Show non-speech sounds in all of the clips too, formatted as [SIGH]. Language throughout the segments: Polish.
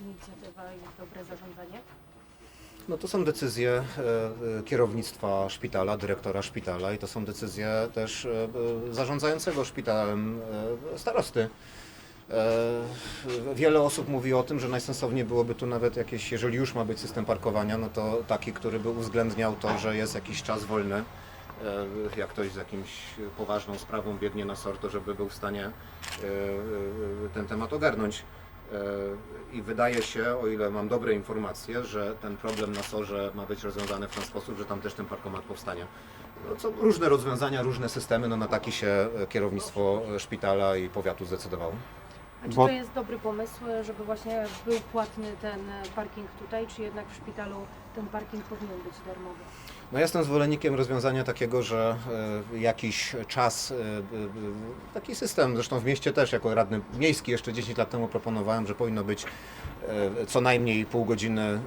inicjatywa i dobre zarządzanie? No to są decyzje e, e, kierownictwa szpitala, dyrektora szpitala i to są decyzje też e, zarządzającego szpitalem starosty. Wiele osób mówi o tym, że najsensowniej byłoby tu nawet jakieś, jeżeli już ma być system parkowania, no to taki, który by uwzględniał to, że jest jakiś czas wolny. Jak ktoś z jakimś poważną sprawą biegnie na SOR, żeby był w stanie ten temat ogarnąć. E, I wydaje się, o ile mam dobre informacje, że ten problem na SORze ma być rozwiązany w ten sposób, że tam też ten parkomat powstanie. No, co różne rozwiązania, różne systemy, no na taki się e, kierownictwo e, szpitala i powiatu zdecydowało. A czy Bo- to jest dobry pomysł, żeby właśnie był płatny ten parking tutaj, czy jednak w szpitalu ten parking powinien być darmowy? No jestem zwolennikiem rozwiązania takiego, że e, jakiś czas, e, e, taki system, zresztą w mieście też jako radny miejski jeszcze 10 lat temu proponowałem, że powinno być co najmniej pół godziny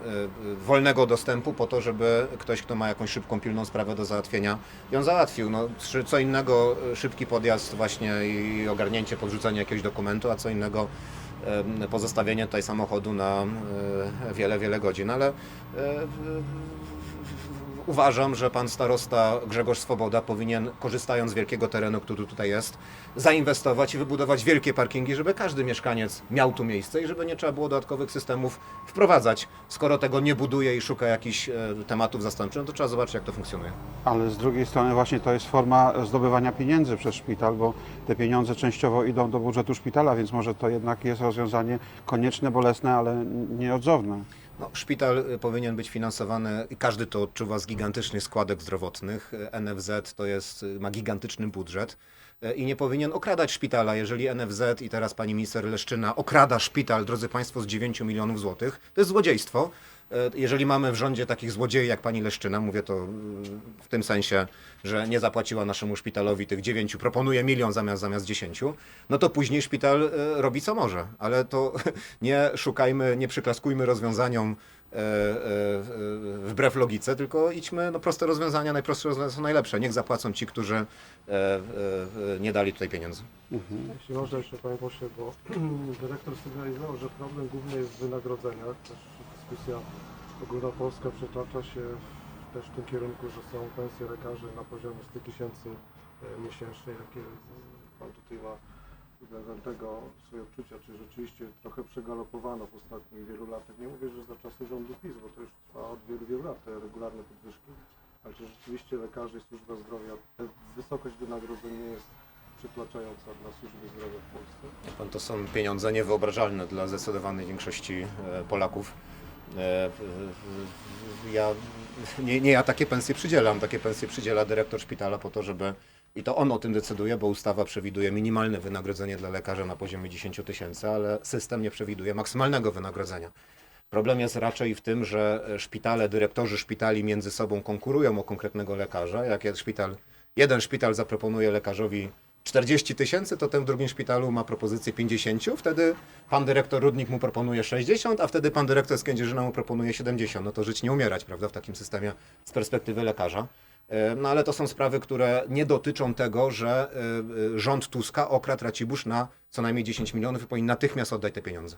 wolnego dostępu po to, żeby ktoś, kto ma jakąś szybką, pilną sprawę do załatwienia, ją załatwił. No, co innego szybki podjazd właśnie i ogarnięcie, podrzucenie jakiegoś dokumentu, a co innego pozostawienie tutaj samochodu na e, wiele, wiele godzin, ale e, Uważam, że pan starosta Grzegorz Swoboda powinien, korzystając z wielkiego terenu, który tutaj jest, zainwestować i wybudować wielkie parkingi, żeby każdy mieszkaniec miał tu miejsce i żeby nie trzeba było dodatkowych systemów wprowadzać. Skoro tego nie buduje i szuka jakichś e, tematów zastępczych, no to trzeba zobaczyć, jak to funkcjonuje. Ale z drugiej strony właśnie to jest forma zdobywania pieniędzy przez szpital, bo te pieniądze częściowo idą do budżetu szpitala, więc może to jednak jest rozwiązanie konieczne, bolesne, ale nieodzowne. No, szpital y, powinien być finansowany i każdy to odczuwa z gigantycznych składek zdrowotnych. Y, NFZ to jest, y, ma gigantyczny budżet i nie powinien okradać szpitala. Jeżeli NFZ i teraz pani minister Leszczyna okrada szpital, drodzy państwo, z 9 milionów złotych, to jest złodziejstwo. Y, Jeżeli mamy w rządzie takich złodziei jak pani Leszczyna, mówię to y, w tym sensie, że nie zapłaciła naszemu szpitalowi tych 9, proponuje milion zamiast, zamiast 10, no to później szpital y, robi co może. Ale to [LAUGHS] nie szukajmy, nie przyklaskujmy rozwiązaniom e, e, e, wbrew logice, tylko idźmy, no proste rozwiązania, najprostsze rozwiązania są najlepsze. Niech zapłacą ci, którzy e, e, e, nie dali tutaj pieniędzy. Jeśli można jeszcze Panie Pośle, bo [CLEARS THROAT] dyrektor sygnalizował, że problem główny jest w wynagrodzeniach. Też dyskusja ogólnopolska przetacza się w- też w tym kierunku, że są pensje lekarzy na poziomie 100 tysięcy e, miesięcznie. Jakie Pan tutaj ma względem tego swoje odczucia, czy rzeczywiście trochę przegalopowano w ostatnich wielu latach. Nie mówię, że za czasy rządu PiS, bo to już trwa od wielu, wielu lat, te regularne podwyżki, ale czy rzeczywiście lekarze i służba zdrowia, ta wysokość wynagrodzeń nie jest przytłaczająca dla służby zdrowia w Polsce. To są pieniądze niewyobrażalne dla zdecydowanej większości e, Polaków. E, Ja, nie, nie ja takie pensje przydzielam, takie pensje przydziela dyrektor szpitala po to, żeby i to on o tym decyduje, bo ustawa przewiduje minimalne wynagrodzenie dla lekarza na poziomie 10 tysięcy, ale system nie przewiduje maksymalnego wynagrodzenia. Problem jest raczej w tym, że szpitale, dyrektorzy szpitali między sobą konkurują o konkretnego lekarza. Jak szpital, jeden szpital zaproponuje lekarzowi 40 tysięcy, to ten w drugim szpitalu ma propozycję 50. Wtedy pan dyrektor Rudnik mu proponuje 60, a wtedy pan dyrektor z Kędzierzyna mu proponuje 70. No to żyć nie umierać, prawda, w takim systemie z perspektywy lekarza. E, No ale to są sprawy, które nie dotyczą tego, że e, e, rząd Tuska okradł Racibórz na co najmniej 10 milionów i powinien natychmiast oddać te pieniądze.